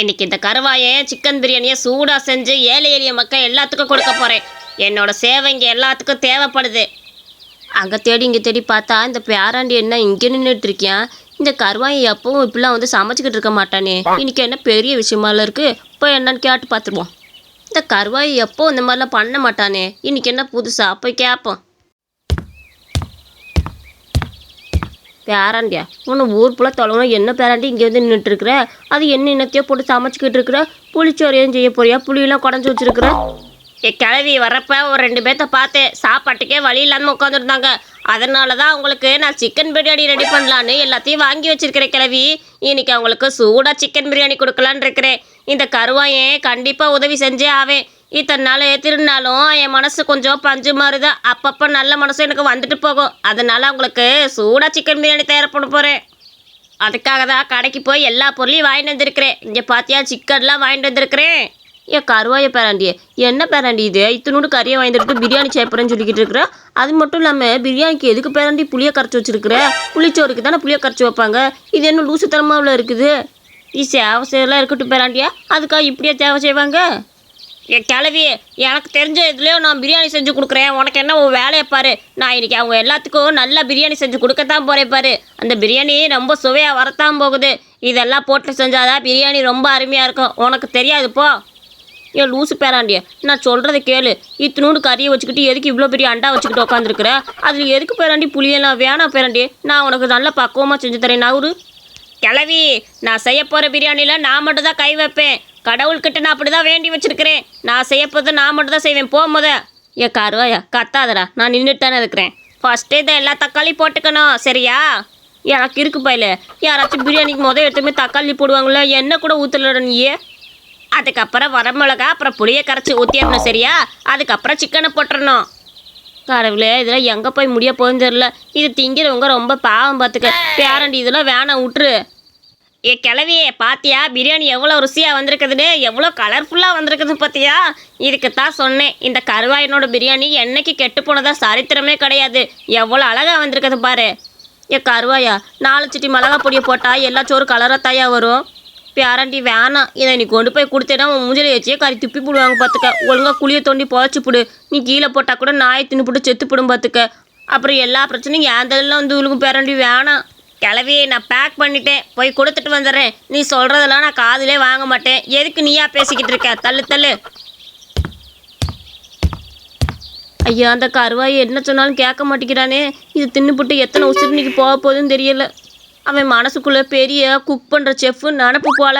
இன்னைக்கு இந்த கருவாயை சிக்கன் பிரியாணியை சூடாக செஞ்சு ஏழை எளிய மக்கள் எல்லாத்துக்கும் கொடுக்க போகிறேன் என்னோட சேவை இங்கே எல்லாத்துக்கும் தேவைப்படுது. அங்கே தேடி இங்கே தேடி பார்த்தா இந்த பேராண்டி என்ன இங்கே நின்றுட்டு இருக்கியான் இந்த கருவாயை எப்பவும் இப்படிலாம் வந்து சமைச்சிக்கிட்டு இருக்க மாட்டானே. இன்னைக்கு என்ன பெரிய விஷயமால இருக்கு? போய் என்னன்னு கேட்டு பார்த்துருவோம். இந்த கருவாயை எப்போ இந்த மாதிரிலாம் பண்ண மாட்டானே. இன்னைக்கு என்ன புதுசா? போய் கேட்போம் பேராண்டியா? உன்னை ஊர் ஃபுல்லாக தொலைவணும் என்ன பேராண்டி இங்கே வந்து நின்றுட்டு இருக்கிற அது என்ன இன்னத்தையோ போட்டு சமைச்சிக்கிட்டு இருக்கிற? புளிச்சோரையும் செய்ய போறியா? புளியெல்லாம் குடஞ்சி வச்சிருக்கிற? ஏ கிளவி வரப்ப ஒரு ரெண்டு பேர்த்த பார்த்தேன். சாப்பாட்டுக்கே வழி இல்லாமல் உட்காந்துருந்தாங்க அதனால தான் அவங்களுக்கு நான் சிக்கன் பிரியாணி ரெடி பண்ணலான்னு எல்லாத்தையும் வாங்கி வச்சிருக்கிறேன் கிளவி. இன்னைக்கு அவங்களுக்கு சூடாக சிக்கன் பிரியாணி கொடுக்கலான் இருக்கிறேன். இந்த கருவாயே கண்டிப்பாக உதவி செஞ்சே ஆவேன். இத்தனை நாள் திருநாளும் என் மனசு கொஞ்சம் பஞ்சு மாறுதான் அப்பப்போ நல்ல மனசும் எனக்கு வந்துட்டு போகும். அதனால அவங்களுக்கு சூடாக சிக்கன் பிரியாணி தயார் பண்ண போகிறேன் அதுக்காக தான் கடைக்கு போய் எல்லா பொருளையும் வாங்கிட்டு வந்திருக்கிறேன். இங்கே பார்த்தியா சிக்கன்லாம் வாங்கிட்டு வந்திருக்கிறேன். ஏன் கருவாய பேராண்டி. என்ன பேராண்டி இது? இத்தனோடு கறியை வாங்கிட்டு பிரியாணி சேப்பறேன்னு சொல்லிக்கிட்டு இருக்கிற? அது மட்டும் இல்லாமல் பிரியாணிக்கு எதுக்கு பேராண்டி புளியை கரைச்சி வச்சிருக்கிற? புளிச்சோறுக்கு தானே புளியை கரைச்சி வைப்பாங்க. இது என்ன லூசுத்தனமாக இருக்குது? இது சேவை செய்யலாம் இருக்கட்டும் பேராண்டியா? அதுக்காக இப்படியே தேவை செய்வாங்க? என் கிளவி எனக்கு தெரிஞ்ச இதுலேயோ நான் பிரியாணி செஞ்சு கொடுக்குறேன். உனக்கு என்ன உன் வேலையை பாரு. நான் இன்னைக்கு அவங்க எல்லாத்துக்கும் நல்லா பிரியாணி செஞ்சு கொடுக்கத்தான் போகிறேன் பாரு. அந்த பிரியாணி ரொம்ப சுவையாக வரத்தான் போகுது. இதெல்லாம் போட்டு செஞ்சாதான் பிரியாணி ரொம்ப அருமையாக இருக்கும். உனக்கு தெரியாது போ. ஏ லூசு பேராண்டிய. நான் சொல்கிறத கேளு. இத்தினூண்டு கறியை வச்சுக்கிட்டு எதுக்கு இவ்வளோ பெரிய அண்டா வச்சுக்கிட்டு உட்காந்துருக்குற அதில் எதுக்கு பேராண்டி புளியெல்லாம்? வேணாம் பேராண்டி நான் உனக்கு நல்ல பக்குவமாக செஞ்சு தரேன் நான் ஒரு கிளவி நான் செய்ய போகிற பிரியாணியில் நான் மட்டும் தான் கை வைப்பேன். கடவுள்கிட்ட நான் அப்படி தான் வேண்டி வச்சிருக்கிறேன். நான் செய்ய நான் மட்டும் தான் செய்வேன். போ முத. ஏ கருவாயா கத்தாதடா. நான் நின்றுட்டு தானே இருக்கிறேன் ஃபஸ்ட்டே இதை எல்லா தக்காளி போட்டுக்கணும். சரியா? எனக்கு இருக்கு பையில. யாராச்சும் பிரியாணிக்கு முத எடுத்துமே தக்காளி போடுவாங்களோ? என்ன கூட ஊற்றலடா நீயே. அதுக்கப்புறம் வரமிளகா அப்புறம் புளியை கரைச்சி ஊற்றிடணும் சரியா? அதுக்கப்புறம் சிக்கனை போட்டுறணும். கடவுளே இதெல்லாம் எங்கே போய் முடிய போகுதுன்னு தெரில இது திங்கிறவங்க ரொம்ப பாவம் பார்த்துக்க பேரண்டி இதெல்லாம் வேணாம் விட்டுரு. ஏ கிளவியே பாத்தியா? பிரியாணி எவ்வளோ ருசியாக வந்திருக்குதுன்னு? எவ்வளோ கலர்ஃபுல்லாக வந்திருக்குது பார்த்தியா இதுக்கு தான் சொன்னேன். இந்த கருவாயனோட பிரியாணி என்னைக்கு கெட்டு போனதா சரித்திரமே கிடையாது. எவ்வளோ அழகாக வந்திருக்குது பாரு. ஏ கருவாயா நாலு சிட்டி மிளகா பொடியை போட்டால் எல்லா சோறு கலராக தாயா வரும்? பேரண்டி வேணாம். இதை நீ கொண்டு போய் கொடுத்தேன்னா உன் மூஞ்சில வச்சே கறி துப்பி போடுவாங்க பார்த்துக்க ஒழுங்காக குழியை தோண்டி புதைச்சி போடு. நீ கீழே போட்டால் கூட நாய் தின்னு போட்டு செத்து போடும் பார்த்துக்க அப்புறம் எல்லா பிரச்சனையும் என் தலையில் வந்து உழுகும் பேரண்டி வேணாம். கிளவி நான் பேக் பண்ணிட்டேன். போய் கொடுத்துட்டு வந்துடுறேன். நீ சொல்கிறதெல்லாம் நான் காதிலே வாங்க மாட்டேன். எதுக்கு நீயா பேசிக்கிட்டு இருக்க? தள்ளு தள்ளு. ஐயா அந்த கருவாய் என்ன சொன்னாலும் கேட்க மாட்டேங்கிறானே. இது தின்னுபுட்டு எத்தனை உசிறு போக போகுதுன்னு தெரியல. அவன் மனசுக்குள்ளே பெரிய குக் பண்ணுற செஃப்பு நினப்பு போல.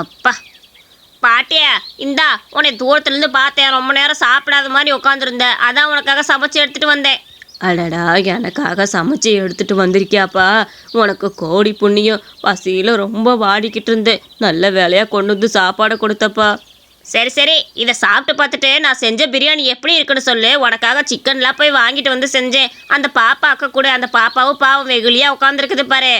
அப்பா. பாட்டியா இந்தா உன்னை தூரத்துலேருந்து பார்த்தேன். ரொம்ப நேரம் சாப்பிடாத மாதிரி உட்காந்துருந்த அதான் உனக்காக சமைச்சு எடுத்துட்டு வந்தேன். அடடா எனக்காக சமைச்சு எடுத்துட்டு வந்திருக்கியாப்பா. உனக்கு கோடி புண்ணியம். பசியில் ரொம்ப வாடிக்கிட்டு இருந்தேன். நல்ல வேலையாக கொண்டு வந்து சாப்பாடு கொடுத்தப்பா. சரி சரி. இதை சாப்பிட்டு பார்த்துட்டு நான் செஞ்ச பிரியாணி எப்படி இருக்குன்னு சொல்லு. உனக்காக சிக்கன்லாம் போய் வாங்கிட்டு வந்து செஞ்சேன். அந்த பாப்பாக்க கூட அந்த பாப்பாவும் பாவம் வெகுலியாக உட்காந்துருக்குது பாரு.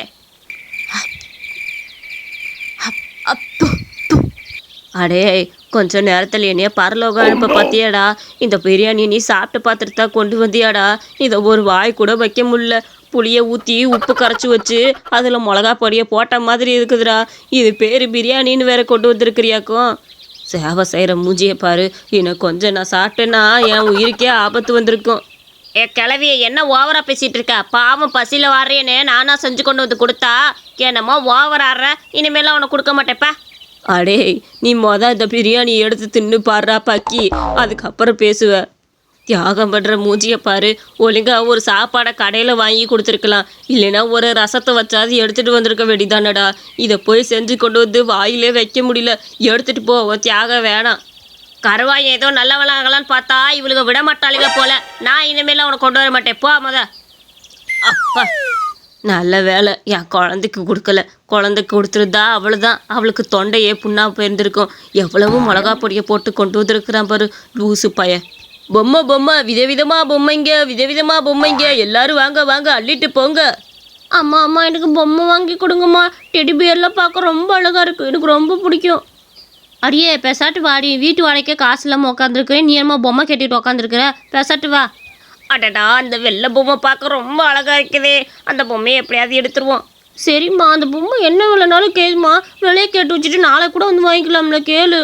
அடே கொஞ்ச நேரத்தில் என்னைய பரலோகம் அனுப்ப பார்த்தியாடா இந்த பிரியாணி நீ சாப்பிட்டு பார்த்துட்டு தான் கொண்டு வந்தியாடா? இதை ஒரு வாய் கூட வைக்க முடியல. புளியை ஊற்றி உப்பு கரைச்சி வச்சு அதில் மிளகா பொடியை போட்ட மாதிரி இருக்குதுடா. இது பேர் பிரியாணின்னு வேற கொண்டு வந்திருக்கிறியாக்கும். சேவை செய்கிற மூஞ்சியை பாரு. இன்னும் கொஞ்சம் நான் சாப்பிட்டேன்னா என் உயிருக்கே ஆபத்து வந்திருக்கும். ஏ கிளவிய என்ன ஓவரா பேசிட்டு இருக்க? பாவம் பசியில வாடுறேன்னு நானா செஞ்சு கொண்டு வந்து கொடுத்தா? என்னமோ ஓவர் ஆடுற இனிமேலாம் உனக்கு கொடுக்க மாட்டேப்பா அடே நீ மொதல் இந்த பிரியாணி எடுத்து தின்னு பாடுறா பக்கி. அதுக்கப்புறம் பேசுவ. தியாகம் பண்ணுற மூஞ்சியை பாரு. ஒழுங்கா ஒரு சாப்பாடை கடையில் வாங்கி கொடுத்துருக்கலாம். இல்லைன்னா ஒரு ரசத்தை வச்சாது எடுத்துகிட்டு வந்திருக்க வேண்டியதானடா இதை போய் செஞ்சு கொண்டு வந்து வாயிலே வைக்க முடியல. எடுத்துகிட்டு போ தியாகம் வேணாம். கருவாய் ஏதோ நல்லவளாகலான்னு பார்த்தா இவளுக்கு விட மாட்டாளுங்க போல. நான் இனிமேல் அவனை கொண்டு வர மாட்டேன். போ முத. அப்பா. நல்ல வேலை. என் குழந்தைக்கு கொடுக்கல. குழந்தைக்கு கொடுத்துருந்தா அவ்வளோதான் அவளுக்கு தொண்டையே புண்ணா போயிருந்திருக்கும். எவ்வளவு மிளகா பொடியை போட்டு கொண்டு வந்திருக்கிறான் பாரு லூசு பய பொம்மை பொம்மை விதவிதமாக பொம்மைங்க விதவிதமாக பொம்மைங்க. எல்லாரும் வாங்க வாங்க அள்ளிட்டு போங்க. அம்மா அம்மா எனக்கு பொம்மை வாங்கி கொடுங்கம்மா. டெடி பியர்லாம் பார்க்க ரொம்ப அழகாக இருக்கும் எனக்கு ரொம்ப பிடிக்கும். அடியே பெசாட்டு வாடி. வீட்டு வாடகைக்கே காசு இல்லாமல் உட்காந்துருக்கிறேன் நீ என்னமா பொம்மை கட்டிட்டு உட்காந்துருக்குற பெசாட்டு வா. அடடா அந்த வெள்ளை பொம்மை பார்க்க ரொம்ப அழகா இருக்குதே. அந்த பொம்மையை எப்படியாவது எடுத்துருவோம். சரிம்மா அந்த பொம்மை என்ன விலைனாலும் கேளுமா. விலையை கேட்டு வச்சுட்டு நாளை கூட வந்து வாங்கிக்கலாம்ல கேளு.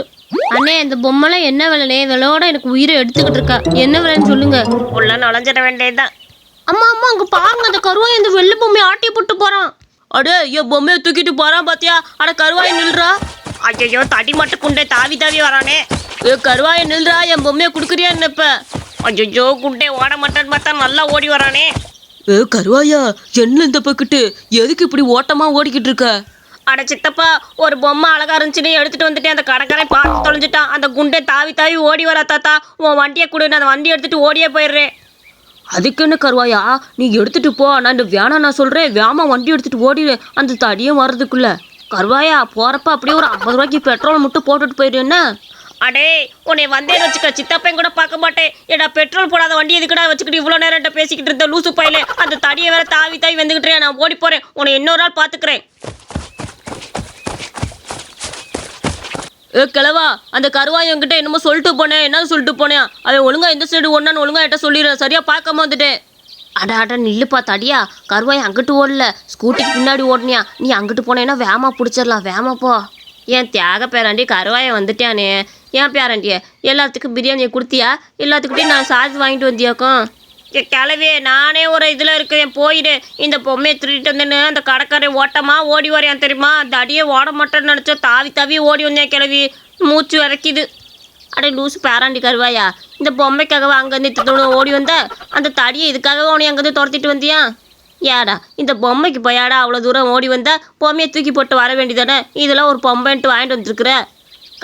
அண்ணே இந்த பொம்மைலாம் என்ன விலைனே? விலையோட எனக்கு உயிரை எடுத்துக்கிட்டு இருக்கா. என்ன விலைன்னு சொல்லுங்க. உள்ள நுழைஞ்சிட வேண்டியதுதான். அம்மா அம்மா அங்க பாருங்க அந்த கருவாய் இந்த வெள்ளை பொம்மையை ஆட்டி போட்டு போறான். அடே என் பொம்மையை தூக்கிட்டு போறான் பாத்தியா? அட கருவாய் நில்றா. ஐயோ தடி மட்டும் குண்டே தாவி தாவி வரானே. ஏ கருவாய் நில்றா என் பொம்மையை குடுக்குறியா என்னப்ப ஐயோ குண்டே ஓட மாட்டேன்னு பார்த்தா நல்லா ஓடி வரானே. ஏ கருவாயா என்ன இந்த பக்கிட்டு எதுக்கு இப்படி ஓட்டமா ஓடிக்கிட்டு இருக்க? அட சித்தப்பா ஒரு பொம்மை அழகா இருந்துச்சுன்னு எடுத்துட்டு வந்துட்டு அந்த கடைக்காரன் பார்த்து தொலைஞ்சிட்டான். அந்த குண்டே தாவி தாவி ஓடி வரா தாத்தா. உன் வண்டியை கொடு நான் அந்த வண்டி எடுத்துட்டு ஓடியே போயிடுறேன். அதுக்கு என்ன கருவாயா? நீ எடுத்துட்டு போ. நான் இந்த வேணாம் நான் சொல்றேன். வேமா வண்டி எடுத்துட்டு ஓடிடு. அந்த தடியும் வர்றதுக்குள்ள. கருவாயா போறப்ப அப்படியே ஒரு ஐம்பது ரூபாய்க்கு பெட்ரோல் மட்டும் போட்டுட்டு போயிடு என்ன? அடே உன்னை வந்தேன்னு வச்சுக்க சித்தப்பையும் கூட பார்க்க மாட்டேன். ஏடா பெட்ரோல் போடாத வண்டி எதுக்குடா வச்சுக்கிட்டு இவ்வளோ நேரம் என்கிட்ட பேசிக்கிட்டு இருந்த லூசு பையில? அந்த தடியை வேற தாவி தாவி வந்துகிட்டு நான் ஓடி போறேன். உன்னை இன்னொரு நாள் பார்த்துக்கிறேன். ஏ கிழவா அந்த கருவாய் என்கிட்ட என்னமோ சொல்லிட்டு போனேன். என்ன சொல்லிட்டு போனேன்? அவன் ஒழுங்கா எந்த சைடு ஒன்னான்னு ஒழுங்கா என்கிட்ட சொல்லிடுறேன் சரியா பார்க்காம வந்துட்டேன். அட அட நில்லுப்பா தடியா. கருவாய் அங்கிட்டு ஓடல. ஸ்கூட்டிக்கு பின்னாடி ஓடனியா. நீ அங்கிட்டு போனேன்னா வேமா பிடிச்சிடலாம். வேமா போ. ஏன் தியாக பேராண்டி கருவாயை வந்துட்டானே. ஏன் பேராண்டிய? எல்லாத்துக்கும் பிரியாணியை கொடுத்தியா? எல்லாத்துக்கிட்டையும் நான் சார்ஜ் வாங்கிட்டு வந்தியாக்கும். ஏ, கிளவி நானே ஒரு இதில் இருக்கேன் போயிடு. இந்த பொம்மையை திருடிட்டு வந்தேன்னு அந்த கடைக்காரன் ஓட்டமாக ஓடி வரையான் தெரியுமா? அந்த அடியே ஓட மாட்டேன்னு நினச்சோ தாவி தாவி ஓடி வந்தேன் கிளவி மூச்சு இறக்கிது. அடே லூசு பேராண்டி கருவாயா. இந்த பொம்மைக்காகவா அங்கேருந்து இத்தோட ஓடி வந்த? அந்த தடியை இதுக்காகவே உன்னை அங்கேருந்து துரத்திட்டு வந்தியா? ஏடா இந்த பொம்மைக்கு போயாடா அவ்வளோ தூரம் ஓடி வந்தால் பொம்மையை தூக்கி போட்டு வர வேண்டியதானே? இதெல்லாம் ஒரு பொம்மைன்ட்டு வாங்கிட்டு வந்துருக்குற?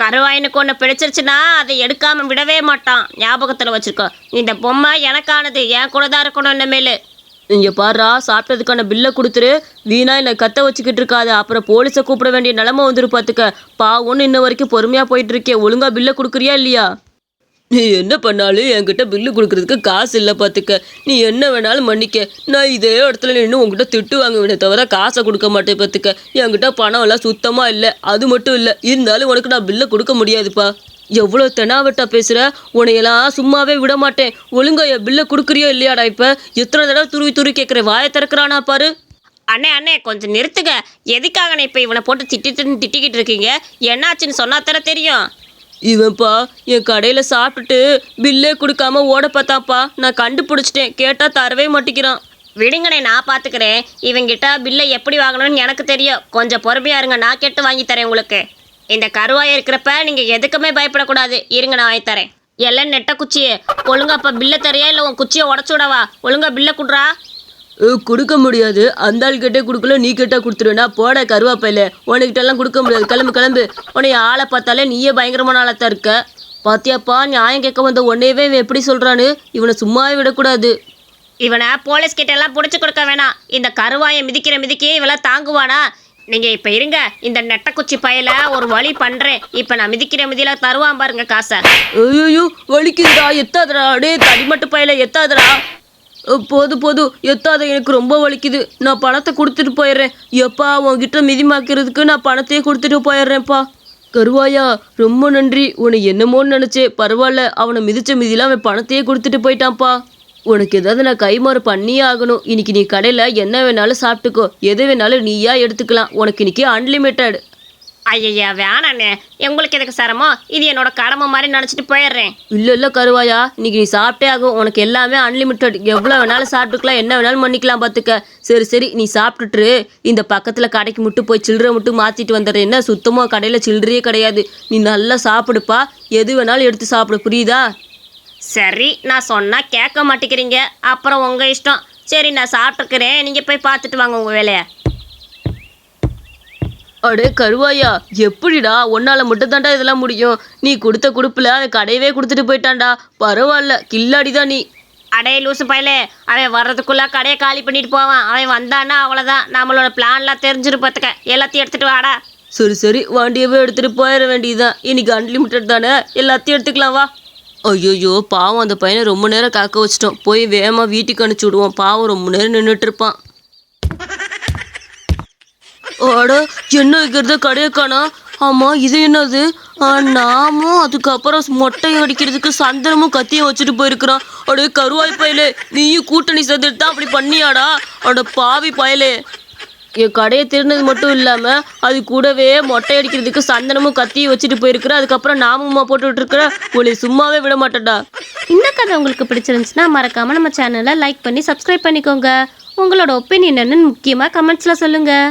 கருவாயனுக்கு ஒன்று பிடிச்சிருச்சுன்னா அதை எடுக்காமல் விடவே மாட்டான். ஞாபகத்தில் வச்சுருக்கோம் இந்த பொம்மை எனக்கானது என் கூட தான் இருக்கணும் இனிமேல். இங்கே பாருறா சாப்பிட்டதுக்கான பில்லை கொடுத்துரு. வீணா என்னை கத்த வச்சுக்கிட்டு இருக்காது. அப்புறம் போலீஸை கூப்பிட வேண்டிய நிலமை வந்துரு பார்த்துக்க பாவம்னு இன்ன வரைக்கும் பொறுமையாக போயிட்டு இருக்கே. பில்லை கொடுக்குறியா இல்லையா? நீ என்ன பண்ணாலும் என்கிட்ட பில்லு கொடுக்கறதுக்கு காசு இல்லை பார்த்துக்க நீ என்ன வேணாலும் மன்னிக்க. நான் இதே இடத்துல நின்று உங்ககிட்ட திட்டு வாங்குவேனே தவிர காசை கொடுக்க மாட்டேன் பார்த்துக்க என்கிட்ட பணம் எல்லாம் சுத்தமாக இல்லை. அது மட்டும் இல்லை. இருந்தாலும் உனக்கு நான் பில்லை கொடுக்க முடியாதுப்பா. எவ்வளோ தெனாவட்டா பேசுகிற உன்னையெல்லாம் சும்மாவே விட மாட்டேன். ஒழுங்கா என் பில்லை கொடுக்குறியோ இல்லையாடா இப்போ? எத்தனை தடவை துருவி துருவி கேட்குற வாயை திறக்கிறானா பாரு. அண்ணே அண்ணே கொஞ்சம் நிறுத்துங்க. எதுக்காகண்ணே இப்போ இவனை போட்டு திட்டிட்டு திட்டிக்கிட்டு இருக்கீங்க? என்னாச்சுன்னு சொன்னா தர தெரியும். இவன்ப்பா என் கடையில் சாப்பிட்டுட்டு பில்லே கொடுக்காம ஓட பார்த்தாப்பா நான் கண்டுபிடிச்சிட்டேன். கேட்டால் தரவே மாட்டேங்கிறான். விடுங்கண்ணே நான் பார்த்துக்கிறேன். இவங்கிட்ட பில்லை எப்படி வாங்கணும்னு எனக்கு தெரியும். கொஞ்சம் பொறுமையாக இருங்க நான் கேட்டு வாங்கி தரேன் உங்களுக்கு. இந்த கருவாய் இருக்கிறப்ப நீங்கள் எதுக்குமே பயப்படக்கூடாது. இருங்க நான் வாங்கி தரேன். எல்லாம் நெட்ட குச்சியே ஒழுங்கா அப்போ பில்லை தரையா இல்லை உன் குச்சியை உடச்சு விடவா? ஒழுங்கா பில்லை குடுறா. கொடுக்க முடியாது. அந்த ஆள் கிட்டே கொடுக்கல நீ கிட்ட கொடுத்துருவேனா? போட கருவாப்பையில. உனக்கிட்ட எல்லாம் கொடுக்க முடியாது. கிளம்பு கிளம்பு. உன்னை ஆளை பார்த்தாலே நீயே பயங்கரமான ஆளத்தான் இருக்க. பாத்தியாப்பா நியாயம் கேட்க வந்த உன்னையவே இவன் எப்படி சொல்றான்னு? இவனை சும்மாவே விடக்கூடாது. இவனை போலீஸ் கிட்ட எல்லாம் பிடிச்சி கொடுக்க வேணாம். இந்த கருவாயை மிதிக்கிற மிதிக்கி இவெல்லாம் தாங்குவானா? நீங்க இப்ப இருங்க. இந்த நெட்டக்குச்சி பயல ஒரு வழி பண்றேன். இப்ப நான் மிதிக்கிற மிதியில தருவான் பாருங்க காசை. ஐயோ வலிக்குதுடா. எத்தாதடா? அடே தடிமட்டு பையில. எத்தாதடா? போது போதும் எத்தாத எனக்கு ரொம்ப வலிக்குது. நான் பணத்தை கொடுத்துட்டு போயிடுறேன். எப்பா உன்கிட்ட மிதிமாக்கிறதுக்கு நான் பணத்தையே கொடுத்துட்டு போயிடுறேன்ப்பா. கருவாயா ரொம்ப நன்றி. உன்னை என்னமோன்னு நினச்சே பரவாயில்ல அவனை மிதிச்ச மிதியில் அவன் பணத்தையே கொடுத்துட்டு போயிட்டான்ப்பா. உனக்கு ஏதாவது நான் கைமாறு பண்ணியே ஆகணும். இன்னைக்கு நீ கடையில் என்ன வேணாலும் சாப்பிட்டுக்கோ. எது வேணாலும் நீயா எடுத்துக்கலாம். உனக்கு இன்னைக்கு அன்லிமிட்டெட் ஐயா வேணாண்ணே. உங்களுக்கு எதுக்கு சிரமம்? இது என்னோட கடமை மாதிரி நினச்சிட்டு போயிடுறேன். இல்லை இல்லை கருவாயா. இன்னைக்கு நீ சாப்பிட்டே ஆகும். உனக்கு எல்லாமே அன்லிமிட்டெட் எவ்வளோ வேணாலும் சாப்பிட்டுக்கலாம். என்ன வேணாலும் பண்ணிக்கலாம் பார்த்துக்க சரி சரி நீ சாப்பிட்டுட்டு இந்த பக்கத்தில் கடைக்கு மட்டும் போய் சில்லறை மட்டும் மாற்றிட்டு வந்துடுறேன். என்ன சுத்தமாக கடையில் சில்லறையே கிடையாது. நீ நல்லா சாப்பிடுப்பா. எது வேணாலும் எடுத்து சாப்பிடு. புரியுதா? சரி நான் சொன்னா கேட்க மாட்டேங்கிறீங்க. அப்புறம் உங்க இஷ்டம். சரி நான் சாப்பிட்டுக்கிறேன் நீங்க போய் பார்த்துட்டு வாங்க உங்க வேலையை. அடே கருவாயா எப்படிடா? உன்னால மட்டும் தான்டா இதெல்லாம் முடியும். நீ கொடுத்த கொடுப்புல அந்த கடையவே கொடுத்துட்டு போயிட்டான்டா. பரவாயில்ல கில்லாடி தான் நீ. அடே லூசு பயலே அவன் வர்றதுக்குள்ள கடையை காலி பண்ணிட்டு போவான். அவன் வந்தான்னா அவ்வளோதான் நம்மளோட பிளான்லாம் தெரிஞ்சிரு பார்த்துக்க. எல்லாத்தையும் எடுத்துட்டு வாடா. சரி சரி வண்டியவே எடுத்துட்டு போயிட வேண்டியதுதான். இன்னைக்கு அன்லிமிட்டட் தானே? எல்லாத்தையும் எடுத்துக்கலாம் வா. ஐயோயோ பாவம் அந்த பையனை ரொம்ப நேரம் காக்க வச்சிட்டோம். போய் வேகமாக வீட்டுக்கு அனுப்பிச்சி விடுவோம். பாவம் ரொம்ப நேரம் நின்றுட்டு இருப்பான். அட என்ன வைக்கிறது? கடையக்கானா? ஆமாம் இது என்னது? நாமும் அதுக்கப்புறம் மொட்டையும் அடிக்கிறதுக்கு சந்தனமும் கத்தியும் வச்சுட்டு போயிருக்கிறான் அடே கருவாய் பயலே நீயும் கூட்டணி சேர்ந்துட்டு தான் அப்படி பண்ணியாடா? அட பாவி பயலே. என் கடையை திருந்தது மட்டும் இல்லாமல் அது கூடவே மொட்டை அடிக்கிறதுக்கு சந்தனமும் கத்தியும் வச்சுட்டு போயிருக்கிற அதுக்கப்புறம் நாமமா போட்டுட்டு இருக்கிற உங்களை சும்மாவே விட மாட்டேன்டா. இந்த கதை உங்களுக்கு பிடிச்சிருந்துச்சுன்னா மறக்காமல் நம்ம சேனலை லைக் பண்ணி சப்ஸ்கிரைப் பண்ணிக்கோங்க. உங்களோட ஒப்பீனியன் என்னன்னு முக்கியமாக கமெண்ட்ஸில் சொல்லுங்கள்